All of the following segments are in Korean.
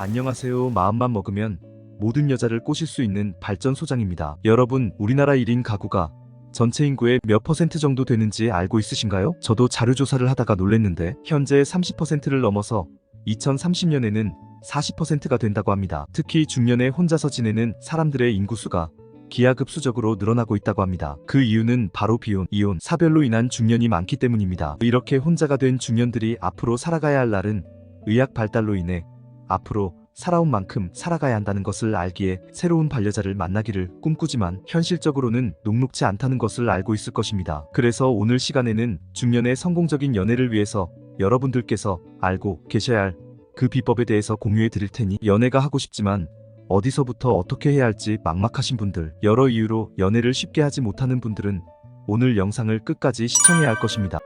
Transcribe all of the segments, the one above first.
안녕하세요. 마음만 먹으면 모든 여자를 꼬실 수 있는 발전 소장입니다. 여러분, 우리나라 1인 가구가 전체 인구의 몇 퍼센트 정도 되는지 알고 있으신가요? 저도 자료조사를 하다가 놀랬는데 현재 30%를 넘어서 2030년에는 40%가 된다고 합니다. 특히 중년에 혼자서 지내는 사람들의 인구수가 기하급수적으로 늘어나고 있다고 합니다. 그 이유는 바로 비혼, 이혼, 사별로 인한 중년이 많기 때문입니다. 이렇게 혼자가 된 중년들이 앞으로 살아가야 할 날은 의학 발달로 인해 앞으로 살아온 만큼 살아가야 한다는 것을 알기에 새로운 반려자를 만나기를 꿈꾸지만 현실적으로는 녹록지 않다는 것을 알고 있을 것입니다. 그래서 오늘 시간에는 중년의 성공적인 연애를 위해서 여러분들께서 알고 계셔야 할 그 비법에 대해서 공유해 드릴 테니 연애가 하고 싶지만 어디서부터 어떻게 해야 할지 막막하신 분들, 여러 이유로 연애를 쉽게 하지 못하는 분들은 오늘 영상을 끝까지 시청해야 할 것입니다.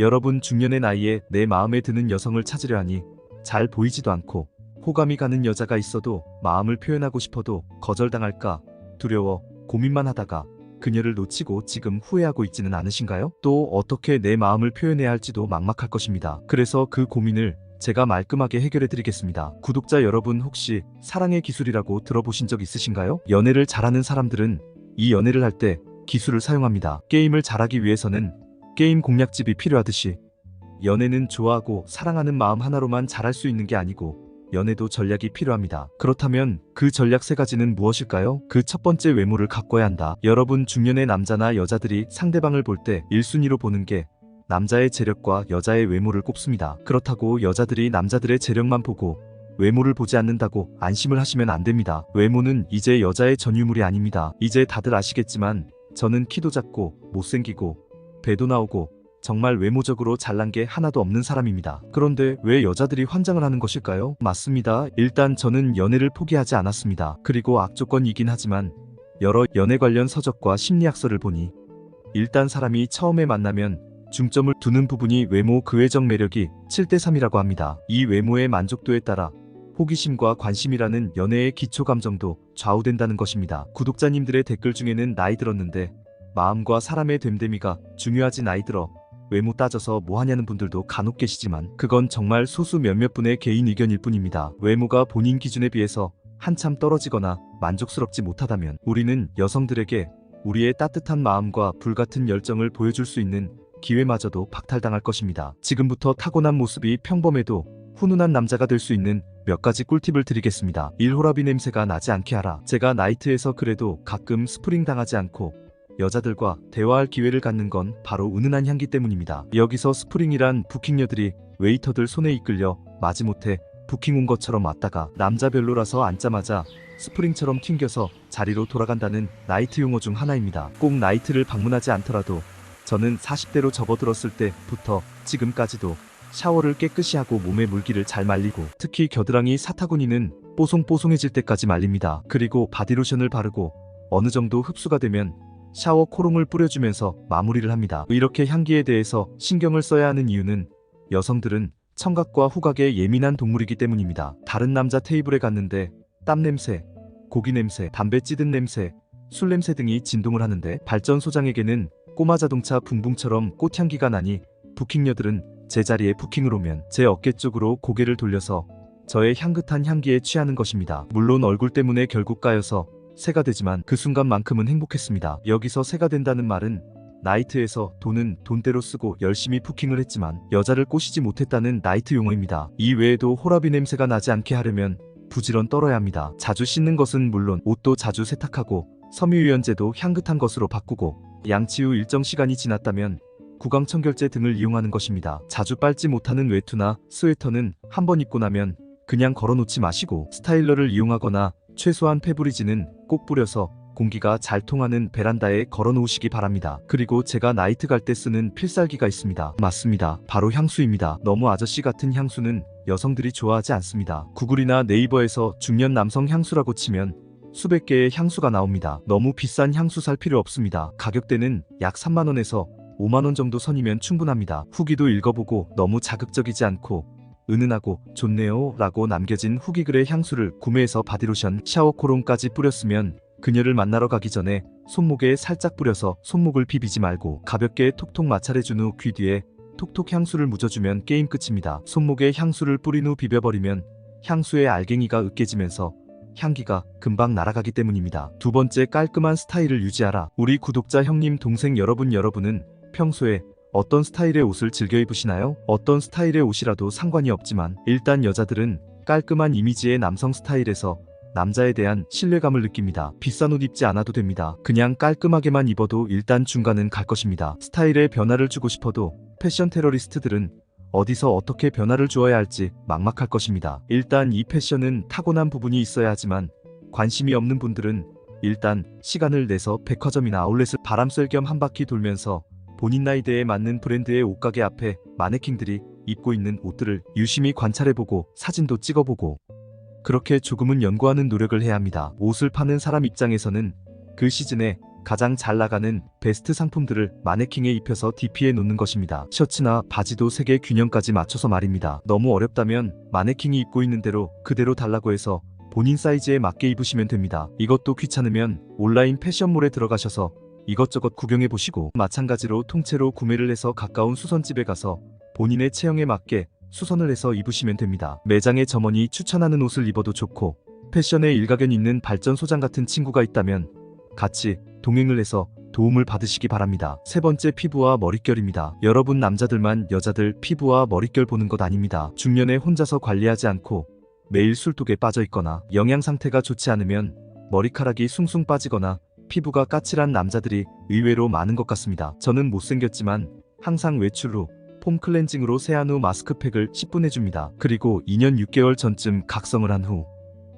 여러분 중년의 나이에 내 마음에 드는 여성을 찾으려 하니 잘 보이지도 않고 호감이 가는 여자가 있어도 마음을 표현하고 싶어도 거절당할까 두려워 고민만 하다가 그녀를 놓치고 지금 후회하고 있지는 않으신가요? 또 어떻게 내 마음을 표현해야 할지도 막막할 것입니다. 그래서 그 고민을 제가 말끔하게 해결해 드리겠습니다. 구독자 여러분 혹시 사랑의 기술이라고 들어보신 적 있으신가요? 연애를 잘하는 사람들은 이 연애를 할 때 기술을 사용합니다. 게임을 잘하기 위해서는 게임 공략집이 필요하듯이 연애는 좋아하고 사랑하는 마음 하나로만 잘할 수 있는 게 아니고 연애도 전략이 필요합니다. 그렇다면 그 전략 세 가지는 무엇일까요? 그 첫 번째 외모를 가꿔야 한다. 여러분 중년의 남자나 여자들이 상대방을 볼 때 1순위로 보는 게 남자의 재력과 여자의 외모를 꼽습니다. 그렇다고 여자들이 남자들의 재력만 보고 외모를 보지 않는다고 안심을 하시면 안 됩니다. 외모는 이제 여자의 전유물이 아닙니다. 이제 다들 아시겠지만 저는 키도 작고 못생기고 배도 나오고 정말 외모적으로 잘난 게 하나도 없는 사람입니다. 그런데 왜 여자들이 환장을 하는 것일까요? 맞습니다. 일단 저는 연애를 포기하지 않았습니다. 그리고 악조건이긴 하지만 여러 연애 관련 서적과 심리학서를 보니 일단 사람이 처음에 만나면 중점을 두는 부분이 외모 그 외적 매력이 7대3이라고 합니다. 이 외모의 만족도에 따라 호기심과 관심이라는 연애의 기초 감정도 좌우된다는 것입니다. 구독자님들의 댓글 중에는 나이 들었는데 마음과 사람의 됨됨이가 중요하지 나이 들어 외모 따져서 뭐 하냐는 분들도 간혹 계시지만 그건 정말 소수 몇몇 분의 개인 의견일 뿐입니다. 외모가 본인 기준에 비해서 한참 떨어지거나 만족스럽지 못하다면 우리는 여성들에게 우리의 따뜻한 마음과 불같은 열정을 보여줄 수 있는 기회마저도 박탈당할 것입니다. 지금부터 타고난 모습이 평범해도 훈훈한 남자가 될 수 있는 몇 가지 꿀팁을 드리겠습니다. 일호라비 냄새가 나지 않게 하라. 제가 나이트에서 그래도 가끔 스프링 당하지 않고 여자들과 대화할 기회를 갖는 건 바로 은은한 향기 때문입니다. 여기서 스프링이란 부킹녀들이 웨이터들 손에 이끌려 마지못해 부킹 온 것처럼 왔다가 남자 별로라서 앉자마자 스프링처럼 튕겨서 자리로 돌아간다는 나이트 용어 중 하나입니다. 꼭 나이트를 방문하지 않더라도 저는 40대로 접어들었을 때부터 지금까지도 샤워를 깨끗이 하고 몸에 물기를 잘 말리고 특히 겨드랑이 사타구니는 뽀송뽀송해질 때까지 말립니다. 그리고 바디로션을 바르고 어느 정도 흡수가 되면 샤워 코롱을 뿌려주면서 마무리를 합니다. 이렇게 향기에 대해서 신경을 써야 하는 이유는 여성들은 청각과 후각에 예민한 동물이기 때문입니다. 다른 남자 테이블에 갔는데 땀 냄새, 고기 냄새, 담배 찌든 냄새, 술 냄새 등이 진동을 하는데 발전소장에게는 꼬마 자동차 붕붕처럼 꽃향기가 나니 부킹녀들은 제 자리에 부킹을 오면 제 어깨 쪽으로 고개를 돌려서 저의 향긋한 향기에 취하는 것입니다. 물론 얼굴 때문에 결국 까여서 새가 되지만 그 순간만큼은 행복했습니다. 여기서 새가 된다는 말은 나이트에서 돈은 돈대로 쓰고 열심히 부킹을 했지만 여자를 꼬시지 못했다는 나이트 용어입니다. 이 외에도 호라비 냄새가 나지 않게 하려면 부지런 떨어야 합니다. 자주 씻는 것은 물론 옷도 자주 세탁하고 섬유유연제도 향긋한 것으로 바꾸고 양치 후 일정 시간이 지났다면 구강청결제 등을 이용하는 것입니다. 자주 빨지 못하는 외투나 스웨터는 한 번 입고 나면 그냥 걸어놓지 마시고 스타일러를 이용하거나 최소한 페브리즈는 꼭 뿌려서 공기가 잘 통하는 베란다에 걸어 놓으시기 바랍니다. 그리고 제가 나이트 갈 때 쓰는 필살기가 있습니다. 맞습니다. 바로 향수입니다. 너무 아저씨 같은 향수는 여성들이 좋아하지 않습니다. 구글이나 네이버에서 중년 남성 향수라고 치면 수백 개의 향수가 나옵니다. 너무 비싼 향수 살 필요 없습니다. 가격대는 약 3만원에서 5만원 정도 선이면 충분합니다. 후기도 읽어보고 너무 자극적이지 않고 은은하고 좋네요 라고 남겨진 후기글의 향수를 구매해서 바디로션, 샤워 코롱까지 뿌렸으면 그녀를 만나러 가기 전에 손목에 살짝 뿌려서 손목을 비비지 말고 가볍게 톡톡 마찰해준 후 귀 뒤에 톡톡 향수를 묻어주면 게임 끝입니다. 손목에 향수를 뿌린 후 비벼버리면 향수의 알갱이가 으깨지면서 향기가 금방 날아가기 때문입니다. 두 번째 깔끔한 스타일을 유지하라. 우리 구독자 형님 동생 여러분 여러분은 평소에 어떤 스타일의 옷을 즐겨 입으시나요? 어떤 스타일의 옷이라도 상관이 없지만 일단 여자들은 깔끔한 이미지의 남성 스타일에서 남자에 대한 신뢰감을 느낍니다. 비싼 옷 입지 않아도 됩니다. 그냥 깔끔하게만 입어도 일단 중간은 갈 것입니다. 스타일에 변화를 주고 싶어도 패션 테러리스트들은 어디서 어떻게 변화를 주어야 할지 막막할 것입니다. 일단 이 패션은 타고난 부분이 있어야 하지만 관심이 없는 분들은 일단 시간을 내서 백화점이나 아울렛을 바람 쐴 겸 한 바퀴 돌면서 본인 나이대에 맞는 브랜드의 옷가게 앞에 마네킹들이 입고 있는 옷들을 유심히 관찰해보고 사진도 찍어보고 그렇게 조금은 연구하는 노력을 해야 합니다. 옷을 파는 사람 입장에서는 그 시즌에 가장 잘 나가는 베스트 상품들을 마네킹에 입혀서 DP에 놓는 것입니다. 셔츠나 바지도 색의 균형까지 맞춰서 말입니다. 너무 어렵다면 마네킹이 입고 있는 대로 그대로 달라고 해서 본인 사이즈에 맞게 입으시면 됩니다. 이것도 귀찮으면 온라인 패션몰에 들어가셔서 이것저것 구경해 보시고 마찬가지로 통째로 구매를 해서 가까운 수선집에 가서 본인의 체형에 맞게 수선을 해서 입으시면 됩니다. 매장의 점원이 추천하는 옷을 입어도 좋고 패션에 일가견 있는 발전 소장 같은 친구가 있다면 같이 동행을 해서 도움을 받으시기 바랍니다. 세 번째 피부와 머릿결입니다. 여러분 남자들만 여자들 피부와 머릿결 보는 것 아닙니다. 중년에 혼자서 관리하지 않고 매일 술독에 빠져 있거나 영양 상태가 좋지 않으면 머리카락이 숭숭 빠지거나 피부가 까칠한 남자들이 의외로 많은 것 같습니다. 저는 못생겼지만 항상 외출 후 폼 클렌징으로 세안 후 마스크팩을 10분 해줍니다. 그리고 2년 6개월 전쯤 각성을 한 후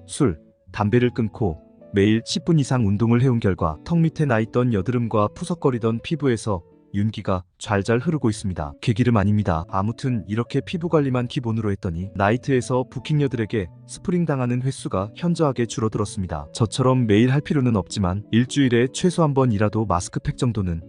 술, 담배를 끊고 매일 10분 이상 운동을 해온 결과 턱 밑에 나있던 여드름과 푸석거리던 피부에서 윤기가 잘잘 흐르고 있습니다. 개기름 아닙니다. 아무튼 이렇게 피부 관리만 기본으로 했더니 나이트에서 부킹녀들에게 스프링 당하는 횟수가 현저하게 줄어들었습니다. 저처럼 매일 할 필요는 없지만 일주일에 최소 한 번이라도 마스크팩 정도는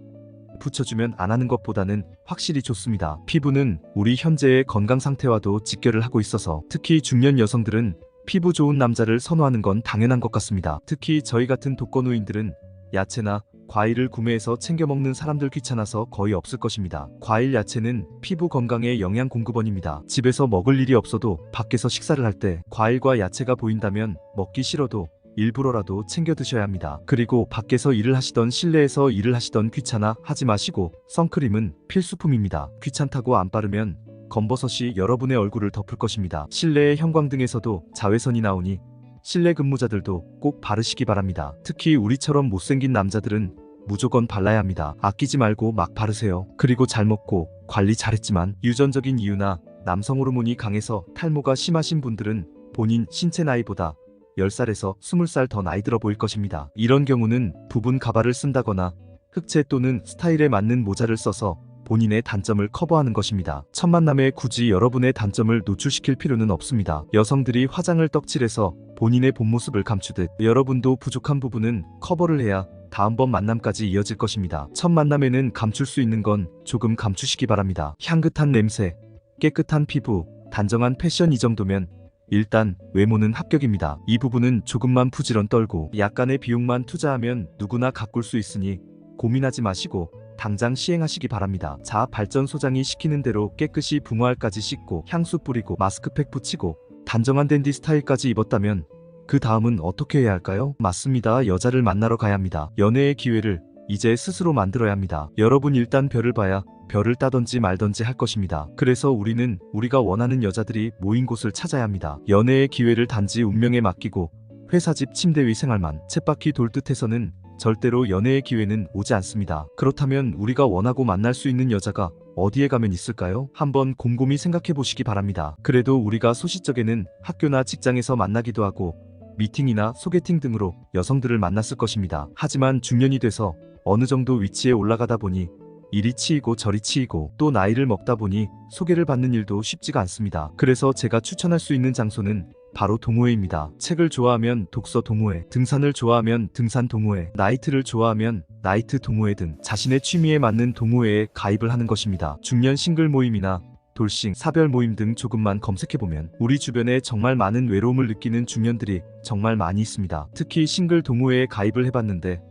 붙여주면 안 하는 것보다는 확실히 좋습니다. 피부는 우리 현재의 건강 상태와도 직결을 하고 있어서 특히 중년 여성들은 피부 좋은 남자를 선호하는 건 당연한 것 같습니다. 특히 저희 같은 독거노인들은 야채나 과일을 구매해서 챙겨 먹는 사람들 귀찮아서 거의 없을 것입니다. 과일 야채는 피부 건강의 영양 공급원입니다. 집에서 먹을 일이 없어도 밖에서 식사를 할 때 과일과 야채가 보인다면 먹기 싫어도 일부러라도 챙겨 드셔야 합니다. 그리고 밖에서 일을 하시던 실내에서 일을 하시던 귀찮아 하지 마시고 선크림은 필수품입니다. 귀찮다고 안 바르면 검버섯이 여러분의 얼굴을 덮을 것입니다. 실내의 형광등에서도 자외선이 나오니 실내 근무자들도 꼭 바르시기 바랍니다. 특히 우리처럼 못생긴 남자들은 무조건 발라야 합니다. 아끼지 말고 막 바르세요. 그리고 잘 먹고 관리 잘했지만 유전적인 이유나 남성 호르몬이 강해서 탈모가 심하신 분들은 본인 신체 나이보다 10살에서 20살 더 나이 들어 보일 것입니다. 이런 경우는 부분 가발을 쓴다거나 흑채 또는 스타일에 맞는 모자를 써서 본인의 단점을 커버하는 것입니다. 첫 만남에 굳이 여러분의 단점을 노출시킬 필요는 없습니다. 여성들이 화장을 떡칠해서 본인의 본 모습을 감추듯 여러분도 부족한 부분은 커버를 해야 다음번 만남까지 이어질 것입니다. 첫 만남에는 감출 수 있는 건 조금 감추시기 바랍니다. 향긋한 냄새, 깨끗한 피부, 단정한 패션 이 정도면 일단 외모는 합격입니다. 이 부분은 조금만 부지런 떨고 약간의 비용만 투자하면 누구나 가꿀 수 있으니 고민하지 마시고 당장 시행하시기 바랍니다. 자 발전 소장이 시키는 대로 깨끗이 붕어알까지 씻고 향수 뿌리고 마스크팩 붙이고 단정한 댄디 스타일까지 입었다면 그 다음은 어떻게 해야 할까요? 맞습니다. 여자를 만나러 가야 합니다. 연애의 기회를 이제 스스로 만들어야 합니다. 여러분 일단 별을 봐야 별을 따던지 말던지 할 것입니다. 그래서 우리는 우리가 원하는 여자들이 모인 곳을 찾아야 합니다. 연애의 기회를 단지 운명에 맡기고 회사 집 침대 위 생활만 쳇바퀴 돌 듯 해서는 절대로 연애의 기회는 오지 않습니다. 그렇다면 우리가 원하고 만날 수 있는 여자가 어디에 가면 있을까요? 한번 곰곰이 생각해 보시기 바랍니다. 그래도 우리가 소시적에는 학교나 직장에서 만나기도 하고 미팅이나 소개팅 등으로 여성들을 만났을 것입니다. 하지만 중년이 돼서 어느 정도 위치에 올라가다 보니 이리 치이고 저리 치이고 또 나이를 먹다 보니 소개를 받는 일도 쉽지가 않습니다. 그래서 제가 추천할 수 있는 장소는 바로 동호회입니다. 책을 좋아하면 독서 동호회, 등산을 좋아하면 등산 동호회, 나이트를 좋아하면 나이트 동호회 등 자신의 취미에 맞는 동호회에 가입을 하는 것입니다. 중년 싱글 모임이나 돌싱, 사별 모임 등 조금만 검색해보면 우리 주변에 정말 많은 외로움을 느끼는 중년들이 정말 많이 있습니다. 특히 싱글 동호회에 가입을 해봤는데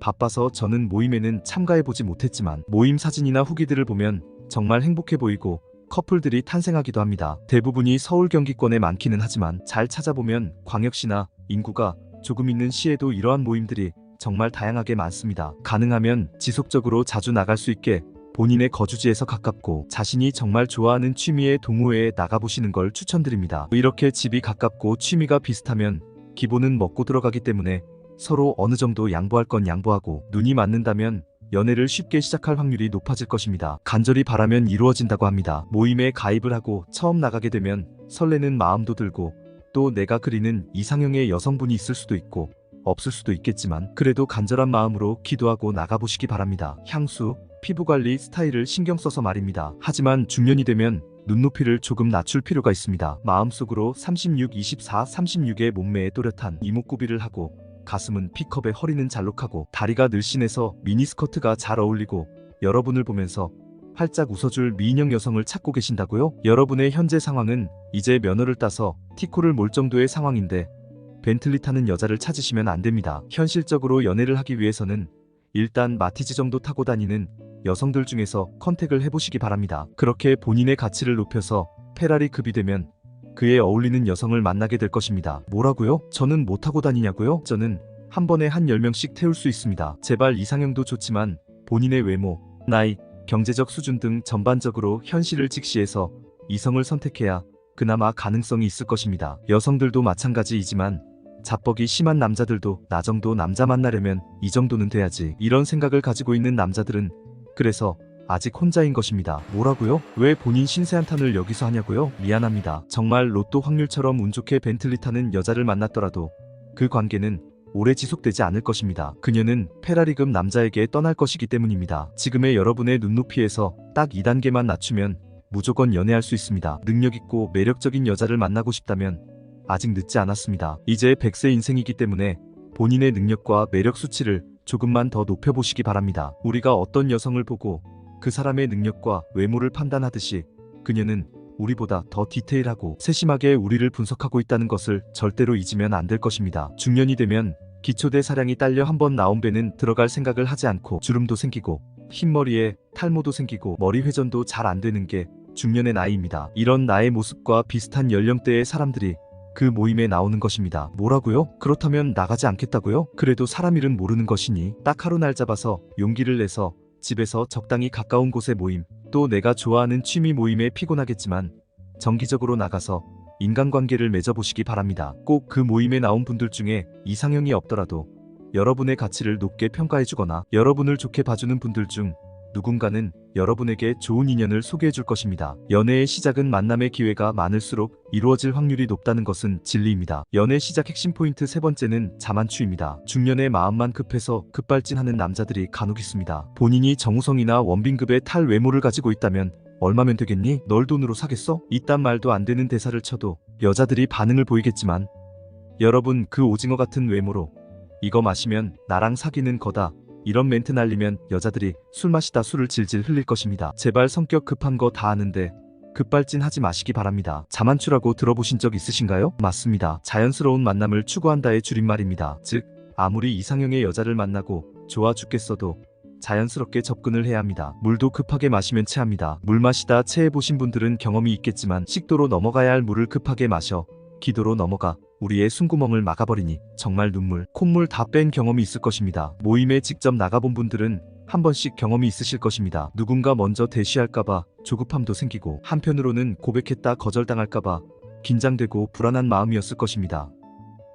바빠서 저는 모임에는 참가해보지 못했지만 모임 사진이나 후기들을 보면 정말 행복해 보이고 커플들이 탄생하기도 합니다. 대부분이 서울 경기권에 많기는 하지만 잘 찾아보면 광역시나 인구가 조금 있는 시에도 이러한 모임들이 정말 다양하게 많습니다. 가능하면 지속적으로 자주 나갈 수 있게 본인의 거주지에서 가깝고 자신이 정말 좋아하는 취미의 동호회에 나가보시는 걸 추천드립니다. 이렇게 집이 가깝고 취미가 비슷하면 기본은 먹고 들어가기 때문에 서로 어느 정도 양보할 건 양보하고 눈이 맞는다면 연애를 쉽게 시작할 확률이 높아질 것입니다. 간절히 바라면 이루어진다고 합니다. 모임에 가입을 하고 처음 나가게 되면 설레는 마음도 들고 또 내가 그리는 이상형의 여성분이 있을 수도 있고 없을 수도 있겠지만 그래도 간절한 마음으로 기도하고 나가보시기 바랍니다. 향수, 피부 관리 스타일을 신경 써서 말입니다. 하지만 중년이 되면 눈높이를 조금 낮출 필요가 있습니다. 마음속으로 36, 24, 36의 몸매에 또렷한 이목구비를 하고 가슴은 P컵에 허리는 잘록하고 다리가 늘씬해서 미니스커트가 잘 어울리고 여러분을 보면서 활짝 웃어줄 미인형 여성을 찾고 계신다고요? 여러분의 현재 상황은 이제 면허를 따서 티코를 몰 정도의 상황인데 벤틀리 타는 여자를 찾으시면 안 됩니다. 현실적으로 연애를 하기 위해서는 일단 마티즈 정도 타고 다니는 여성들 중에서 컨택을 해보시기 바랍니다. 그렇게 본인의 가치를 높여서 페라리 급이 되면 그에 어울리는 여성을 만나게 될 것입니다. 뭐라고요? 저는 못 타고 다니냐고요? 저는 한 번에 한 10명씩 태울 수 있습니다. 제발 이상형도 좋지만 본인의 외모, 나이, 경제적 수준 등 전반적으로 현실을 직시해서 이성을 선택해야 그나마 가능성이 있을 것입니다. 여성들도 마찬가지이지만 자뻑이 심한 남자들도 나 정도 남자 만나려면 이 정도는 돼야지. 이런 생각을 가지고 있는 남자들은 그래서 아직 혼자인 것입니다. 뭐라고요? 왜 본인 신세 한탄을 여기서 하냐고요? 미안합니다. 정말 로또 확률처럼 운 좋게 벤틀리 타는 여자를 만났더라도 그 관계는 오래 지속되지 않을 것입니다. 그녀는 페라리급 남자에게 떠날 것이기 때문입니다. 지금의 여러분의 눈높이에서 딱 2단계만 낮추면 무조건 연애할 수 있습니다. 능력있고 매력적인 여자를 만나고 싶다면 아직 늦지 않았습니다. 이제 100세 인생이기 때문에 본인의 능력과 매력 수치를 조금만 더 높여보시기 바랍니다. 우리가 어떤 여성을 보고 그 사람의 능력과 외모를 판단하듯이 그녀는 우리보다 더 디테일하고 세심하게 우리를 분석하고 있다는 것을 절대로 잊으면 안 될 것입니다. 중년이 되면 기초대 사량이 딸려 한번 나온 배는 들어갈 생각을 하지 않고 주름도 생기고 흰머리에 탈모도 생기고 머리 회전도 잘 안 되는 게 중년의 나이입니다. 이런 나의 모습과 비슷한 연령대의 사람들이 그 모임에 나오는 것입니다. 뭐라고요? 그렇다면 나가지 않겠다고요? 그래도 사람 일은 모르는 것이니 딱 하루 날 잡아서 용기를 내서 집에서 적당히 가까운 곳에 모임, 또 내가 좋아하는 취미 모임에 피곤하겠지만 정기적으로 나가서 인간관계를 맺어보시기 바랍니다. 꼭 그 모임에 나온 분들 중에 이상형이 없더라도 여러분의 가치를 높게 평가해주거나 여러분을 좋게 봐주는 분들 중 누군가는 여러분에게 좋은 인연을 소개해 줄 것입니다. 연애의 시작은 만남의 기회가 많을수록 이루어질 확률이 높다는 것은 진리입니다. 연애 시작 핵심 포인트 세 번째는 자만추입니다. 중년의 마음만 급해서 급발진하는 남자들이 간혹 있습니다. 본인이 정우성이나 원빈급의 탈 외모를 가지고 있다면 얼마면 되겠니? 널 돈으로 사겠어? 이딴 말도 안 되는 대사를 쳐도 여자들이 반응을 보이겠지만 여러분 그 오징어 같은 외모로 이거 마시면 나랑 사귀는 거다. 이런 멘트 날리면 여자들이 술 마시다 술을 질질 흘릴 것입니다. 제발 성격 급한 거 다 아는데 급발진 하지 마시기 바랍니다. 자만추라고 들어보신 적 있으신가요? 맞습니다. 자연스러운 만남을 추구한다의 줄임말입니다. 즉, 아무리 이상형의 여자를 만나고 좋아 죽겠어도 자연스럽게 접근을 해야 합니다. 물도 급하게 마시면 체합니다. 물 마시다 체해 보신 분들은 경험이 있겠지만 식도로 넘어가야 할 물을 급하게 마셔 기도로 넘어가 우리의 숨구멍을 막아버리니 정말 눈물, 콧물 다 뺀 경험이 있을 것입니다. 모임에 직접 나가본 분들은 한 번씩 경험이 있으실 것입니다. 누군가 먼저 대시할까봐 조급함도 생기고 한편으로는 고백했다 거절당할까봐 긴장되고 불안한 마음이었을 것입니다.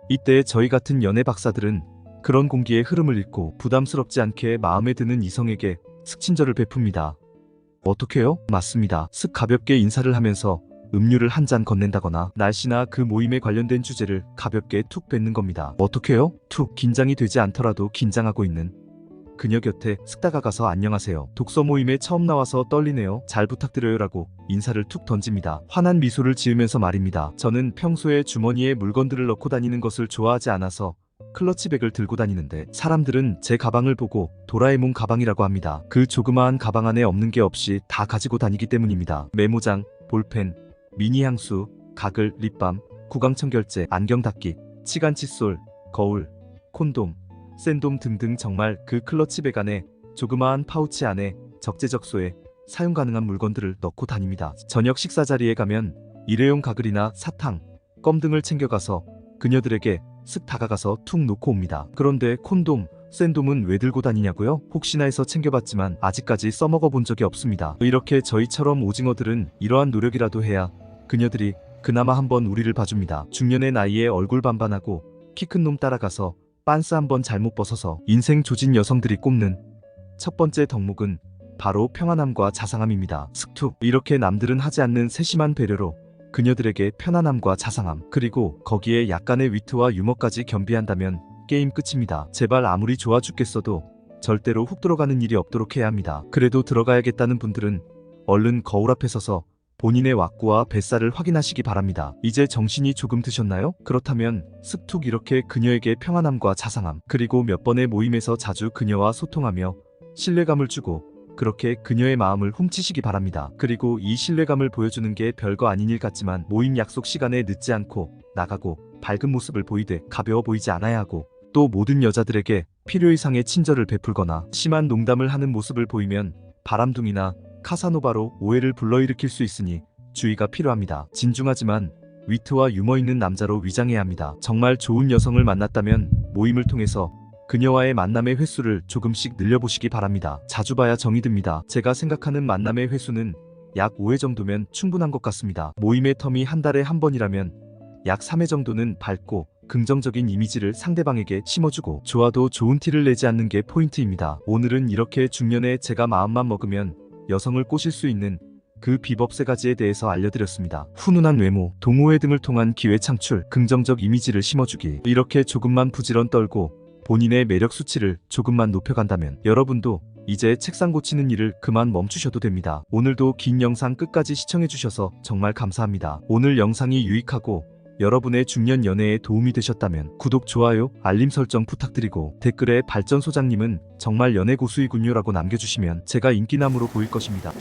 이때 저희 같은 연애 박사들은 그런 공기의 흐름을 읽고 부담스럽지 않게 마음에 드는 이성에게 스친절을 베풉니다. 어떻게요? 맞습니다. 슥 가볍게 인사를 하면서 음료를 한 잔 건넨다거나 날씨나 그 모임에 관련된 주제를 가볍게 툭 뱉는 겁니다. 어떻게요? 툭 긴장이 되지 않더라도 긴장하고 있는 그녀 곁에 슥 다가가서 안녕하세요. 독서 모임에 처음 나와서 떨리네요. 잘 부탁드려요 라고 인사를 툭 던집니다. 환한 미소를 지으면서 말입니다. 저는 평소에 주머니에 물건들을 넣고 다니는 것을 좋아하지 않아서 클러치백을 들고 다니는데 사람들은 제 가방을 보고 도라에몽 가방이라고 합니다. 그 조그마한 가방 안에 없는 게 없이 다 가지고 다니기 때문입니다. 메모장, 볼펜, 미니 향수, 가글, 립밤, 구강청 결제, 안경 닦기, 치간 칫솔, 거울, 콘돔, 샌돔 등등 정말 그 클러치 백 안에 조그마한 파우치 안에 적재적소에 사용 가능한 물건들을 넣고 다닙니다. 저녁 식사 자리에 가면 일회용 가글이나 사탕, 껌 등을 챙겨가서 그녀들에게 쓱 다가가서 툭 놓고 옵니다. 그런데 콘돔, 샌돔은 왜 들고 다니냐고요? 혹시나 해서 챙겨봤지만 아직까지 써먹어 본 적이 없습니다. 이렇게 저희처럼 오징어들은 이러한 노력이라도 해야 그녀들이 그나마 한번 우리를 봐줍니다. 중년의 나이에 얼굴 반반하고 키 큰 놈 따라가서 빤스 한번 잘못 벗어서 인생 조진 여성들이 꼽는 첫 번째 덕목은 바로 평안함과 자상함입니다. 스투 이렇게 남들은 하지 않는 세심한 배려로 그녀들에게 편안함과 자상함 그리고 거기에 약간의 위트와 유머까지 겸비한다면 게임 끝입니다. 제발 아무리 좋아 죽겠어도 절대로 훅 들어가는 일이 없도록 해야 합니다. 그래도 들어가야겠다는 분들은 얼른 거울 앞에 서서 본인의 왁구와 뱃살을 확인하시기 바랍니다. 이제 정신이 조금 드셨나요? 그렇다면 습툭 이렇게 그녀에게 평안함과 자상함 그리고 몇 번의 모임에서 자주 그녀와 소통하며 신뢰감을 주고 그렇게 그녀의 마음을 훔치시기 바랍니다. 그리고 이 신뢰감을 보여주는 게 별거 아닌 일 같지만 모임 약속 시간에 늦지 않고 나가고 밝은 모습을 보이되 가벼워 보이지 않아야 하고 또 모든 여자들에게 필요 이상의 친절을 베풀거나 심한 농담을 하는 모습을 보이면 바람둥이나 카사노바로 오해를 불러일으킬 수 있으니 주의가 필요합니다. 진중하지만 위트와 유머 있는 남자로 위장해야 합니다. 정말 좋은 여성을 만났다면 모임을 통해서 그녀와의 만남의 횟수를 조금씩 늘려보시기 바랍니다. 자주 봐야 정이 듭니다. 제가 생각하는 만남의 횟수는 약 5회 정도면 충분한 것 같습니다. 모임의 텀이 한 달에 한 번이라면 약 3회 정도는 밝고 긍정적인 이미지를 상대방에게 심어주고 좋아도 좋은 티를 내지 않는 게 포인트입니다. 오늘은 이렇게 중년에 제가 마음만 먹으면 여성을 꼬실 수 있는 그 비법 세 가지에 대해서 알려드렸습니다. 훈훈한 외모, 동호회 등을 통한 기회 창출, 긍정적 이미지를 심어주기. 이렇게 조금만 부지런 떨고 본인의 매력 수치를 조금만 높여간다면 여러분도 이제 책상 고치는 일을 그만 멈추셔도 됩니다. 오늘도 긴 영상 끝까지 시청해주셔서 정말 감사합니다. 오늘 영상이 유익하고 여러분의 중년 연애에 도움이 되셨다면 구독, 좋아요, 알림 설정 부탁드리고 댓글에 발전 소장님은 정말 연애 고수이군요라고 남겨주시면 제가 인기남으로 보일 것입니다.